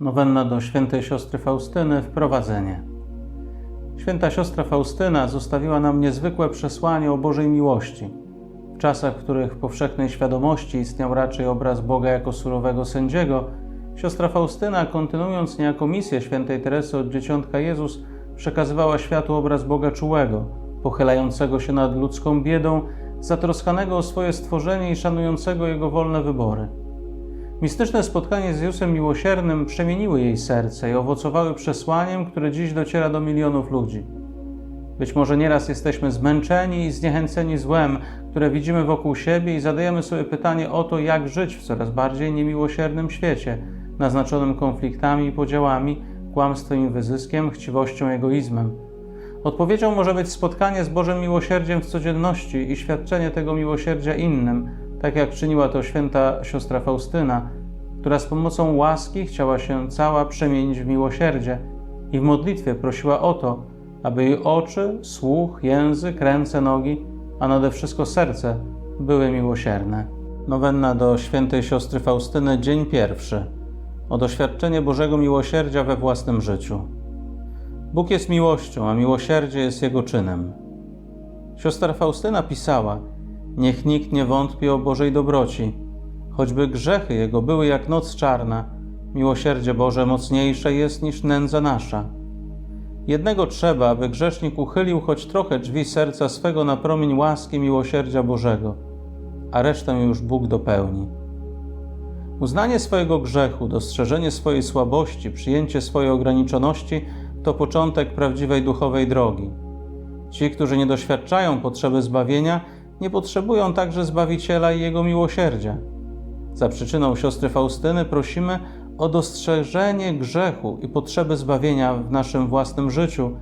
Nowenna do świętej siostry Faustyny wprowadzenie. Święta siostra Faustyna zostawiła nam niezwykłe przesłanie o Bożej miłości. W czasach, w których w powszechnej świadomości istniał raczej obraz Boga jako surowego sędziego, siostra Faustyna, kontynuując niejako misję świętej Teresy od Dzieciątka Jezus, przekazywała światu obraz Boga czułego, pochylającego się nad ludzką biedą, zatroskanego o swoje stworzenie i szanującego jego wolne wybory. Mistyczne spotkanie z Jezusem Miłosiernym przemieniły jej serce i owocowały przesłaniem, które dziś dociera do milionów ludzi. Być może nieraz jesteśmy zmęczeni i zniechęceni złem, które widzimy wokół siebie i zadajemy sobie pytanie o to, jak żyć w coraz bardziej niemiłosiernym świecie, naznaczonym konfliktami i podziałami, kłamstwem i wyzyskiem, chciwością i egoizmem. Odpowiedzią może być spotkanie z Bożym miłosierdziem w codzienności i świadczenie tego miłosierdzia innym, tak jak czyniła to święta siostra Faustyna, która z pomocą łaski chciała się cała przemienić w miłosierdzie i w modlitwie prosiła o to, aby jej oczy, słuch, język, ręce, nogi, a nade wszystko serce były miłosierne. Nowenna do świętej siostry Faustyny, dzień pierwszy. O doświadczenie Bożego miłosierdzia we własnym życiu. Bóg jest miłością, a miłosierdzie jest Jego czynem. Siostra Faustyna pisała: Niech nikt nie wątpi o Bożej dobroci, choćby grzechy Jego były jak noc czarna, miłosierdzie Boże mocniejsze jest niż nędza nasza. Jednego trzeba, aby grzesznik uchylił choć trochę drzwi serca swego na promień łaski miłosierdzia Bożego, a resztę już Bóg dopełni. Uznanie swojego grzechu, dostrzeżenie swojej słabości, przyjęcie swojej ograniczoności to początek prawdziwej duchowej drogi. Ci, którzy nie doświadczają potrzeby zbawienia, nie potrzebują także Zbawiciela i Jego miłosierdzia. Za przyczyną siostry Faustyny prosimy o dostrzeżenie grzechu i potrzeby zbawienia w naszym własnym życiu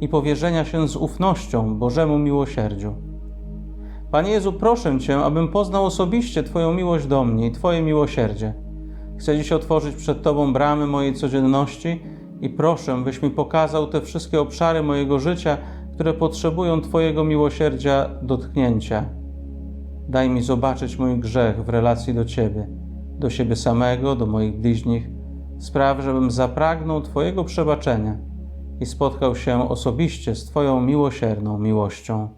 i powierzenia się z ufnością Bożemu miłosierdziu. Panie Jezu, proszę Cię, abym poznał osobiście Twoją miłość do mnie i Twoje miłosierdzie. Chcę dziś otworzyć przed Tobą bramy mojej codzienności i proszę, byś mi pokazał te wszystkie obszary mojego życia, które potrzebują Twojego miłosierdzia dotknięcia. Daj mi zobaczyć mój grzech w relacji do Ciebie, do siebie samego, do moich bliźnich. Spraw, żebym zapragnął Twojego przebaczenia i spotkał się osobiście z Twoją miłosierną miłością.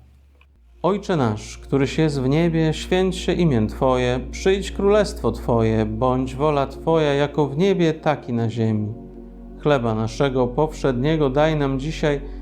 Ojcze nasz, któryś jest w niebie, święć się imię Twoje, przyjdź królestwo Twoje, bądź wola Twoja jako w niebie, tak i na ziemi. Chleba naszego powszedniego daj nam dzisiaj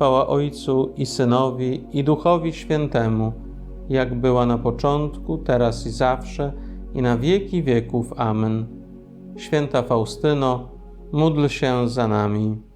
Chwała Ojcu i Synowi i Duchowi Świętemu, jak była na początku, teraz i zawsze, i na wieki wieków. Amen. Święta Faustyno, módl się za nami.